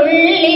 തുള്ളി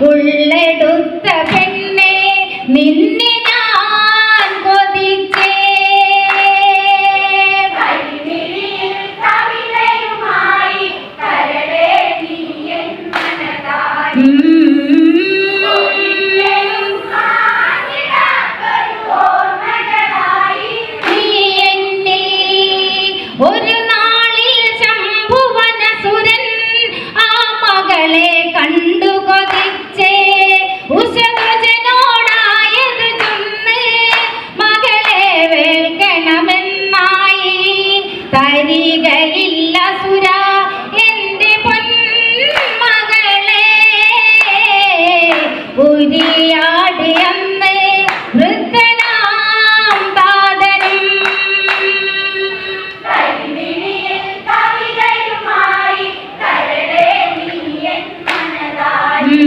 கொள்ள വരികളില്ല സുര എന്റെ പൊന്മകളെ. ഉരിയാടിയമ്മേ വൃദ്ധനാം താതനും കവിതയുമായി കരളെ നീ എൻ മനതായി